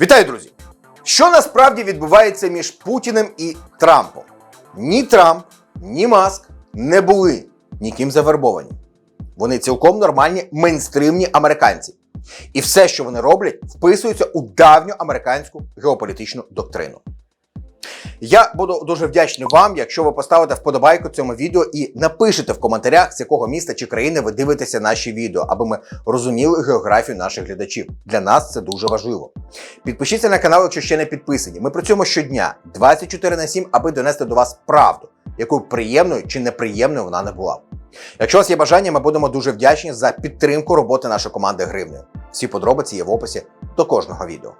Вітаю, друзі! Що насправді відбувається між Путіним і Трампом? Ні Трамп, ні Маск не були ніким завербовані. Вони цілком нормальні мейнстримні американці. І все, що вони роблять, вписується у давню американську геополітичну доктрину. Я буду дуже вдячний вам, якщо ви поставите вподобайку цьому відео і напишете в коментарях, з якого міста чи країни ви дивитеся наші відео, аби ми розуміли географію наших глядачів. Для нас це дуже важливо. Підпишіться на канал, якщо ще не підписані. Ми працюємо щодня 24 на 7, аби донести до вас правду, якою приємною чи неприємною вона не була. Якщо у вас є бажання, ми будемо дуже вдячні за підтримку роботи нашої команди гривнею. Всі подробиці є в описі до кожного відео.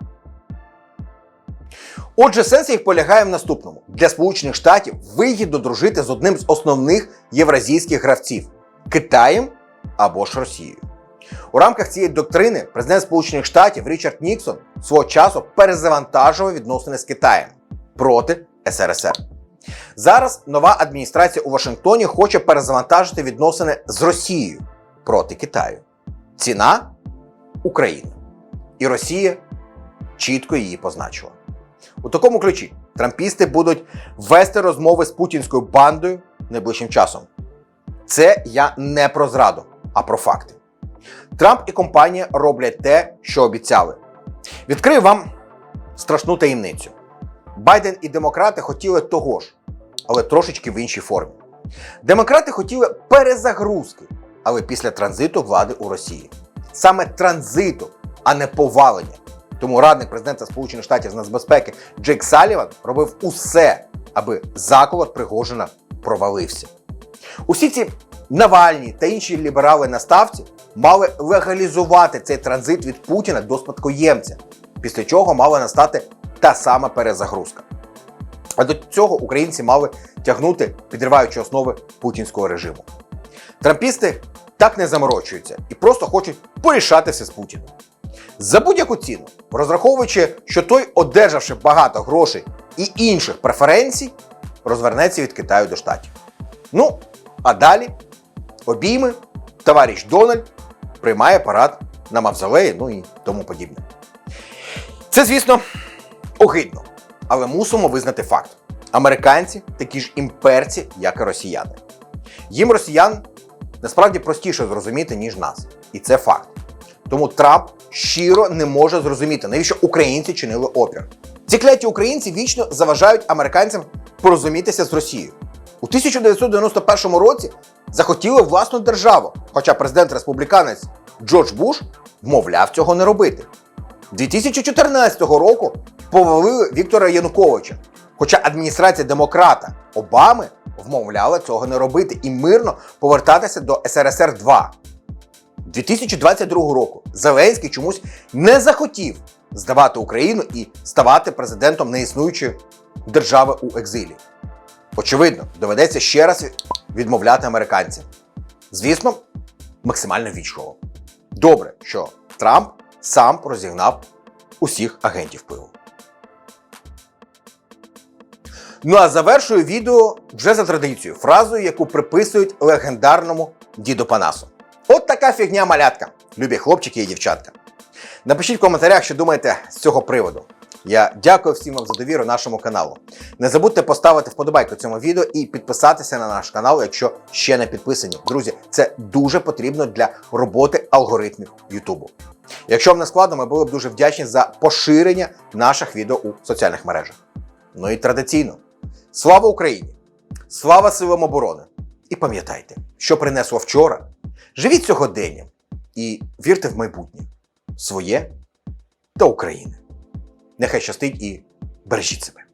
Отже, сенс їх полягає в наступному: для Сполучених Штатів вигідно дружити з одним з основних євразійських гравців Китаєм або ж Росією. У рамках цієї доктрини президент Сполучених Штатів Річард Ніксон свого часу перезавантажував відносини з Китаєм проти СРСР. Зараз нова адміністрація у Вашингтоні хоче перезавантажити відносини з Росією проти Китаю. Ціна Україна. І Росія чітко її позначила. У такому ключі трампісти будуть вести розмови з путінською бандою найближчим часом. Це я не про зраду, а про факти. Трамп і компанія роблять те, що обіцяли. Відкрию вам страшну таємницю. Байден і демократи хотіли того ж, але трошечки в іншій формі. Демократи хотіли перезагрузки, але після транзиту влади у Росії. Саме транзиту, а не повалення. Тому радник президента Сполучених Штатів з нацбезпеки Джейк Саліван робив усе, аби заколот Пригожина провалився. Усі ці Навальні та інші ліберали на ставці мали легалізувати цей транзит від Путіна до спадкоємця, після чого мала настати та сама перезагрузка. А до цього українці мали тягнути, підриваючи основи путінського режиму. Трампісти так не заморочуються і просто хочуть порішати все з Путіним. За будь-яку ціну, розраховуючи, що той, одержавши багато грошей і інших преференцій, розвернеться від Китаю до Штатів. Ну, а далі обійми, товариш Дональд приймає парад на мавзолеї, ну і тому подібне. Це, звісно, огидно, але мусимо визнати факт: американці такі ж імперці, як і росіяни. Їм росіян насправді простіше зрозуміти, ніж нас. І це факт. Тому Трамп щиро не може зрозуміти, навіщо українці чинили опір. Ці кляті українці вічно заважають американцям порозумітися з Росією. У 1991 році захотіли власну державу, хоча президент республіканець Джордж Буш вмовляв цього не робити. 2014 року повалили Віктора Януковича, хоча адміністрація демократа Обами вмовляла цього не робити і мирно повертатися до СРСР 2 2022 року Зеленський чомусь не захотів здавати Україну і ставати президентом неіснуючої держави у екзилі. Очевидно, доведеться ще раз відмовляти американцям. Звісно, максимально вічливо. Добре, що Трамп сам розігнав усіх агентів впливу. Ну а завершую відео вже за традицією, фразою, яку приписують легендарному діду Панасу. От така фігня малятка, любі хлопчики і дівчатка. Напишіть в коментарях, що думаєте з цього приводу. Я дякую всім вам за довіру нашому каналу. Не забудьте поставити вподобайку цьому відео і підписатися на наш канал, якщо ще не підписані. Друзі, це дуже потрібно для роботи алгоритмів Ютубу. Якщо вам не складно, ми були б дуже вдячні за поширення наших відео у соціальних мережах. Ну і традиційно. Слава Україні! Слава силам оборони! І пам'ятайте, що принесло вчора. Живіть сьогоденням і вірте в майбутнє своє та України. Нехай щастить і бережіть себе.